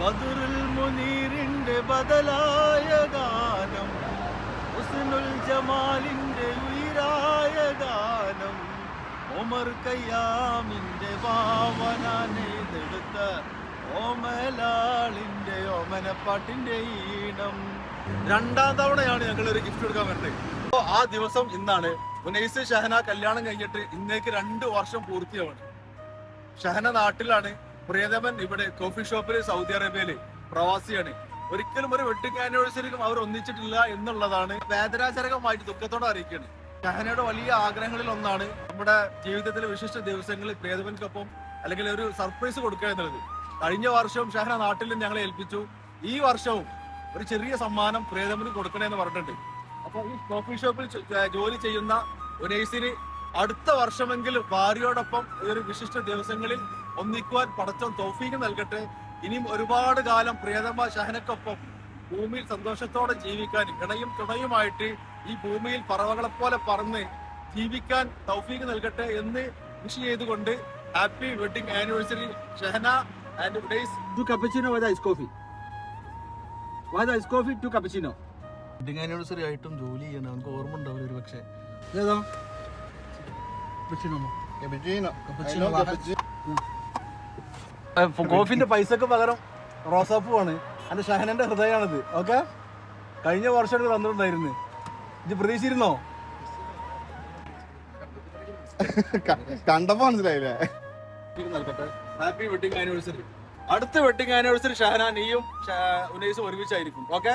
ബദറുൽ മുനീറിന്റെ ബദലായ ഗാനം ഹുസ്നുൽ ജമാലിന്റെ ഉയരായ ഗാനം ഒമർ കയ്യാമിന്റെ ഭാവനെടുത്ത ഓമലാളിന്റെ ഓമനപ്പാട്ടിന്റെ ഈണം. രണ്ടാം തവണയാണ് ഞങ്ങൾ ഒരു ഗിഫ്റ്റ് കൊടുക്കാൻ വരുന്നത് അപ്പോ ആ ദിവസം ഇന്നാണ് ഉനൈസ് ഷഹന കല്യാണം കഴിഞ്ഞിട്ട് ഇന്നേക്ക് രണ്ട് വർഷം പൂർത്തിയാവാണ്. ഷഹന നാട്ടിലാണ് പ്രിയതമൻ ഇവിടെ കോഫി ഷോപ്പിൽ സൗദി അറേബ്യയിൽ പ്രവാസിയാണ്. ഒരിക്കലും ഒരു വെഡിങ് അവർ ഒന്നിച്ചിട്ടില്ല എന്നുള്ളതാണ് വേദനാചരകമായിട്ട് ദുഃഖത്തോടെ അറിയിക്കുകയാണ്. ഷഹനയുടെ വലിയ ആഗ്രഹങ്ങളിൽ ഒന്നാണ് നമ്മുടെ ജീവിതത്തിലെ വിശിഷ്ട ദിവസങ്ങളിൽ പ്രിയതമൻക്കൊപ്പം അല്ലെങ്കിൽ ഒരു സർപ്രൈസ് കൊടുക്കുക എന്നുള്ളത്. കഴിഞ്ഞ വർഷവും ഷഹന നാട്ടിലും ഞങ്ങളെ ഏൽപ്പിച്ചു. ഈ വർഷവും ഒരു ചെറിയ സമ്മാനം പ്രിയതമന് കൊടുക്കണമെന്ന് പറഞ്ഞിട്ടുണ്ട്. അപ്പൊ ഈ കോഫി ഷോപ്പിൽ ജോലി ചെയ്യുന്ന ഉനൈസിന് അടുത്ത വർഷമെങ്കിലും ഭാര്യയോടൊപ്പം ഈ ഒരു വിശിഷ്ട ദിവസങ്ങളിൽ ഒന്നിക്കുവാൻ പടച്ചം തൗഫീക്ക് നൽകട്ടെ. ഇനിയും ഒരുപാട് കാലം പ്രിയതമ ഷഹനക്കൊപ്പം ഭൂമിയിൽ സന്തോഷത്തോടെ ജീവിക്കാൻ ഇണയും തുണയുമായിട്ട് ഈ ഭൂമിയിൽ പറവകളെ പോലെ പറന്ന് ജീവിക്കാൻ തൗഫീക്ക് നൽകട്ടെ എന്ന് വിഷ് ചെയ്തുകൊണ്ട് happy wedding anniversary Shahana and two cappuccino ice coffee ice coffee, two cappuccino. Wedding anniversary ആയിട്ടും ജോലി ചെയ്യണം. നമുക്ക് ഓർമ്മ ഉണ്ടാവില്ല ഒരു പക്ഷേ ഏതാ cappuccino മോ? Cappuccino. വാ. കോഫിന്റെ പൈസക്ക് പകരം റോസാപ്പൂ ആണ് അതിന്റെ ഷഹനന്റെ ഹൃദയമാണിത് ഓക്കെ? കഴിഞ്ഞ വർഷം എടുത്ത് തന്നിട്ടുണ്ടായിരുന്നു. ഇത് പ്രതീക്ഷിച്ചിരുന്നോ? കണ്ടപ്പോ മനസ്സിലായില്ലേ? ഹാപ്പി വെഡിങ് ആനിവേഴ്സറി അടുത്ത വെഡിങ് ആനിവേഴ്സറി ഷഹന നീയും ഉനൈസും ഒരുമിച്ചായിരിക്കും. ഓക്കെ?